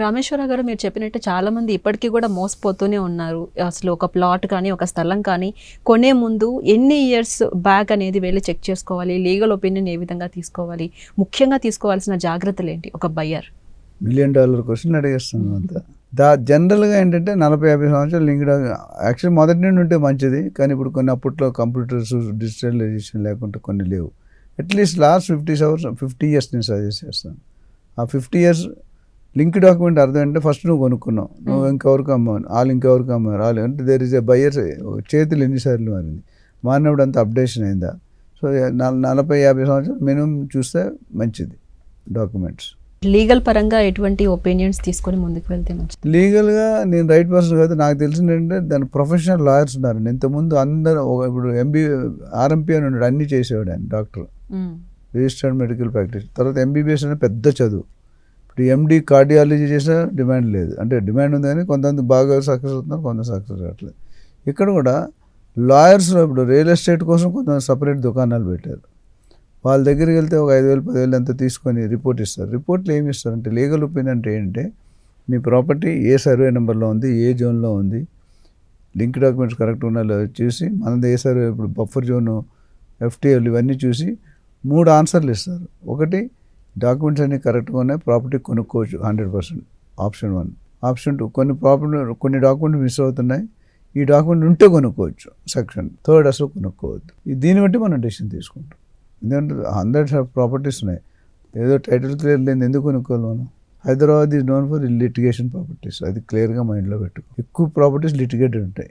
రామేశ్వర గారు మీరు చెప్పినట్టు చాలామంది ఇప్పటికీ కూడా మోసపోతూనే ఉన్నారు. అసలు ఒక ప్లాట్ కానీ ఒక స్థలం కానీ కొనే ముందు ఎన్ని ఇయర్స్ బ్యాక్ అనేది వెళ్ళి చెక్ చేసుకోవాలి. లీగల్ ఒపీనియన్ ఏ విధంగా తీసుకోవాలి? ముఖ్యంగా తీసుకోవాల్సిన జాగ్రత్తలు ఏంటి? ఒక బయ్యర్. మిలియన్ డాలర్ క్వశ్చన్ అడిగేస్తాను అంతా. దా జనరల్గా ఏంటంటే నలభై యాభై సంవత్సరాలు లింక్డ్ యాక్చువల్ మొదటి నుండి ఉంటే మంచిది. కానీ ఇప్పుడు కొన్ని అప్పట్లో కంప్యూటర్స్ డిజిటలైజేషన్ లేకుండా కొన్ని లేవు. At least last fifty hours fifty years నేను సజెస్ట్ చేస్తాను. ఆ ఫిఫ్టీ ఇయర్స్ లింక్ డాక్యుమెంట్ అర్థం అంటే ఫస్ట్ నువ్వు కొనుక్కున్నావు. నువ్వు ఇంకెవరికి అమ్మావు వాళ్ళు ఇంకెవరికి అమ్మారు వాళ్ళు అంటే దేర్ ఇస్ ఏ బయ్యర్స్ చేతులు ఎన్నిసార్లు మారింది? మారినప్పుడు అంత అప్డేషన్ అయిందా? సో నల- నలభై యాభై సంవత్సరాలు మినిమం చూస్తే మంచిది డాక్యుమెంట్స్. లీగల్ పరంగా ఎటువంటి ఒపీనియన్స్ తీసుకొని ముందుకు వెళ్తే మంచిది? లీగల్గా నేను రైట్ పర్సన్ కాదు. నాకు తెలిసింది ఏంటంటే దాని ప్రొఫెషనల్ లాయర్స్ ఉన్నారు. ఇంతకుముందు అందరూ ఇప్పుడు ఎంబీ ఆర్ఎంపీ అని ఉన్నాడు. అన్నీ చేసేవాడు ఆయన డాక్టర్. రిజిస్టర్డ్ మెడికల్ ప్రాక్టీస్ తర్వాత ఎంబీబీఎస్ అనే పెద్ద చదువు. ఇప్పుడు ఎండి కార్డియాలజీ చేసినా డిమాండ్ లేదు. అంటే డిమాండ్ ఉంది కానీ కొంతమంది బాగా సక్సెస్ అవుతున్నారు కొంత సక్సెస్ అవ్వట్లేదు ఇక్కడ కూడా లాయర్స్ ఇప్పుడు రియల్ ఎస్టేట్ కోసం కొంతమంది సపరేట్ దుకాణాలు పెట్టారు. వాళ్ళ దగ్గరికి వెళ్తే ఒక ఐదు వేలు పదివేలు ఎంత తీసుకొని రిపోర్ట్ ఇస్తారు. రిపోర్ట్లు ఏమి ఇస్తారంటే లీగల్ ఒపీనియన్ అంటే ఏంటంటే మీ ప్రాపర్టీ ఏ సర్వే నెంబర్లో ఉంది ఏ జోన్లో ఉంది లింక్ డాక్యుమెంట్స్ కరెక్ట్ ఉన్నా లేదో చూసి మనది ఏ సర్వే ఇప్పుడు బఫర్ జోను ఎఫ్టీఎల్ ఇవన్నీ చూసి మూడు ఆన్సర్లు ఇస్తారు. ఒకటి డాక్యుమెంట్స్ అన్నీ కరెక్ట్గా ఉన్నాయి. ప్రాపర్టీ కొనుక్కోవచ్చు hundred percent. Option one. Option two కొన్ని ప్రాపర్టీ కొన్ని డాక్యుమెంట్ మిస్ అవుతున్నాయి. ఈ డాక్యుమెంట్ ఉంటే కొనుక్కోవచ్చు సెక్షన్. థర్డ్ అసలు కొనుక్కోవద్దు. దీన్ని బట్టి మనం డెసిషన్ తీసుకుంటాం. ఎందుకంటే హండ్రెడ్ ప్రాపర్టీస్ ఉన్నాయి. ఏదో టైటిల్ క్లియర్ లేని ఎందుకు కొనుక్కోవాలి మనం? Hyderabad is known for litigation properties. అది క్లియర్గా మైండ్లో పెట్టుకో. ఎక్కువ ప్రాపర్టీస్ లిటిగేటెడ్ ఉంటాయి.